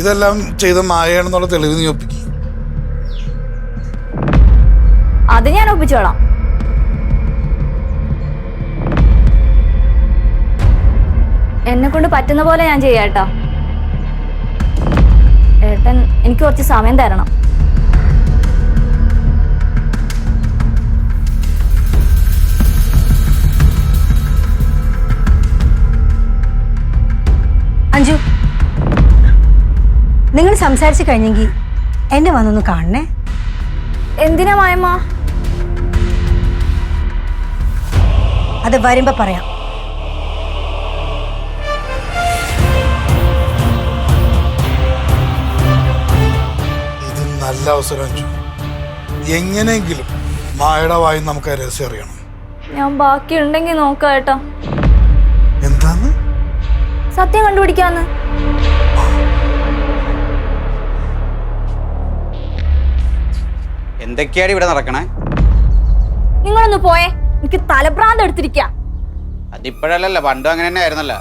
ഇതെല്ലാം ചെയ്ത മായയാണെന്നുള്ള തെളിവ് നീ ഒപ്പിക്കും. അത് ഞാൻ ഒപ്പിച്ചോളാം. എന്നെ കൊണ്ട് പറ്റുന്ന പോലെ ഞാൻ ചെയ്യാട്ടോ ഏട്ടൻ എനിക്ക് കുറച്ച് സമയം തരണം. അഞ്ജു. നിങ്ങൾ സംസാരിച്ചു കഴിഞ്ഞെങ്കിൽ എന്നെ വന്നൊന്ന് കാണണേ. എന്തിനാ മായമ്മ? അത് വരുമ്പോ പറയാം. ഇത് നല്ല അവസരം അഞ്ചു എങ്ങനെയെങ്കിലും മായയുടെ വായി നമുക്ക് ആ രഹസ്യം അറിയണം. ഞാൻ ബാക്കി ഉണ്ടെങ്കിൽ നോക്കാം ഏട്ടാ എന്താന്ന്? സത്യം കണ്ടുപിടിക്കാന്ന്. എന്തൊക്കെയാണ് ഇവിടെ നടക്കണേ? നിങ്ങളൊന്ന് പോയേ. എനിക്ക് തലഭ്രാന്ത് എടുത്തിരിക്ക. അതിപ്പോഴല്ലല്ലോ പണ്ടും അങ്ങനെ തന്നെ ആയിരുന്നല്ലോ.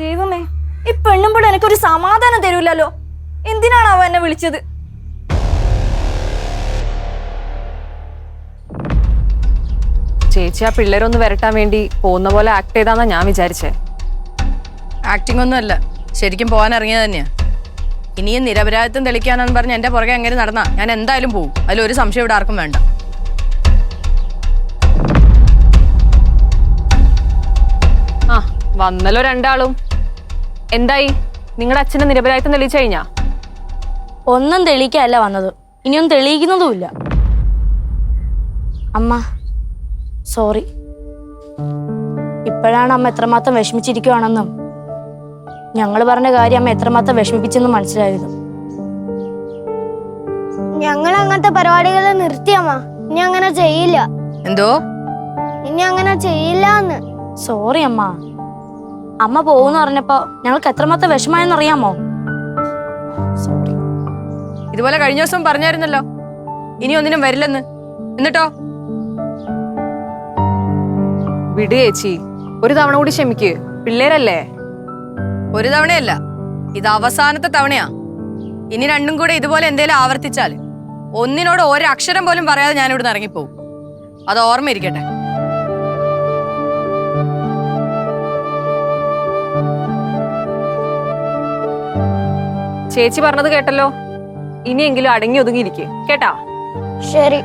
ദൈവമേ ഈ പെണ്ണുമ്പോൾ എനിക്കൊരു സമാധാനം തരൂലല്ലോ. എന്തിനാണ് അവ എന്നെ വിളിച്ചത്? ചേച്ചി ആ പിള്ളേരൊന്ന് വരട്ടാൻ വേണ്ടി പോകുന്ന പോലെ ആക്ട് ചെയ്താന്നാ ഞാൻ വിചാരിച്ചേ. ആക്ടിംഗ് ഒന്നും അല്ല. ശരിക്കും പോകാൻ ഇറങ്ങിയത് തന്നെയാ. ഇനിയും നിരപരാധിത്വം തെളിക്കാനെന്ന് പറഞ്ഞ് എന്റെ പുറകെ അങ്ങനെ നടന്നാ. ഞാൻ എന്തായാലും പോകും അതിലൊരു സംശയം ഇവിടെ ആർക്കും വേണ്ട. ആ വന്നല്ലോ രണ്ടാളും. എന്തായി? നിങ്ങളുടെ അച്ഛനെ നിരപരാധിത്വം തെളിയിച്ചു കഴിഞ്ഞാ? ഒന്നും തെളിയിക്കല്ല വന്നത്. ഇനിയൊന്നും തെളിയിക്കുന്നതുമില്ല. അമ്മ സോറി. ഇപ്പോഴാണ് അമ്മ എത്രമാത്രം വിഷമിച്ചിരിക്കുവാണെന്നും ഞങ്ങൾ പറഞ്ഞ കാര്യം അമ്മ എത്രമാത്രം വിഷമിപ്പിച്ചെന്ന് മനസ്സിലായത് ഞങ്ങൾ അങ്ങനത്തെ പരിപാടികൾ നിർത്തിയമ്മ ഇനി അങ്ങനെ ചെയ്യില്ല. എന്തോ? ഇനി അങ്ങനെ ചെയ്യില്ല എന്ന് സോറി അമ്മ. അമ്മ പോകുന്ന പറഞ്ഞപ്പോ ഞങ്ങൾക്ക് എത്രമാത്രം വിഷമായെന്ന് അറിയാമോ? സോറി ഇതുപോലെ കഴിഞ്ഞ ദിവസം പറഞ്ഞായിരുന്നല്ലോ. ഇനി ഒന്നിനും വരില്ലെന്ന്. എന്നിട്ടോ? വിട് ചേച്ചി. ഒരു തവണ കൂടി ക്ഷമിക്ക്. പിള്ളേരല്ലേ? ഒരു തവണയല്ല. ഇത് അവസാനത്തെ തവണയാ. ഇനി രണ്ടും കൂടെ ഇതുപോലെ എന്തേലും ആവർത്തിച്ചാൽ ഒന്നിനോട് ഒരക്ഷരം പോലും പറയാതെ ഞാൻ ഇവിടുന്ന് ഇറങ്ങിപ്പോവും. അത് ഓർമ്മയിരിക്കട്ടെ. ചേച്ചി പറഞ്ഞത് കേട്ടല്ലോ? ഇനിയെങ്കിലും അടങ്ങി ഒതുങ്ങിയിരിക്കേ. കേട്ടാ? ശരി.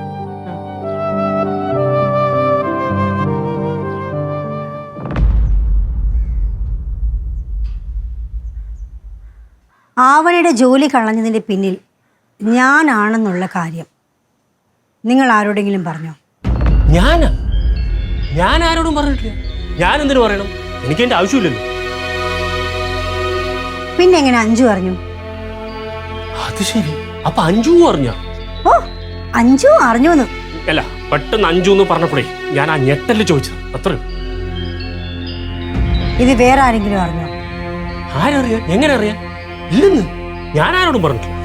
ആവണിയുടെ ജോലി കളഞ്ഞതിന്റെ പിന്നിൽ ഞാനാണെന്നുള്ള കാര്യം നിങ്ങൾ ആരോടെങ്കിലും പറഞ്ഞോ? ഞാൻ ഞാൻ ആരോടും പറഞ്ഞിട്ടില്ല. ഞാൻ എന്തിനു പറയണം? എനിക്ക് എന്റെ ആവശ്യമില്ലല്ലോ. പിന്നെ എങ്ങനെ അഞ്ചു അറിഞ്ഞു? അത് ശരി. അപ്പൊ അഞ്ചു പറഞ്ഞ ഓ അഞ്ചു അറിഞ്ഞുവെന്ന്. അല്ല പെട്ടെന്ന് അഞ്ചു എന്ന് പറഞ്ഞപ്പോഴേ ഞാൻ ആ ഞെട്ടൽ ചോദിച്ചത്. അത്ര ഇത് വേറെ ആരെങ്കിലും അറിഞ്ഞോ? ആരറിയാ? എങ്ങനെ അറിയാം? ഇല്ലെന്ന്? ഞാൻ ആരോടും പറഞ്ഞിട്ടില്ല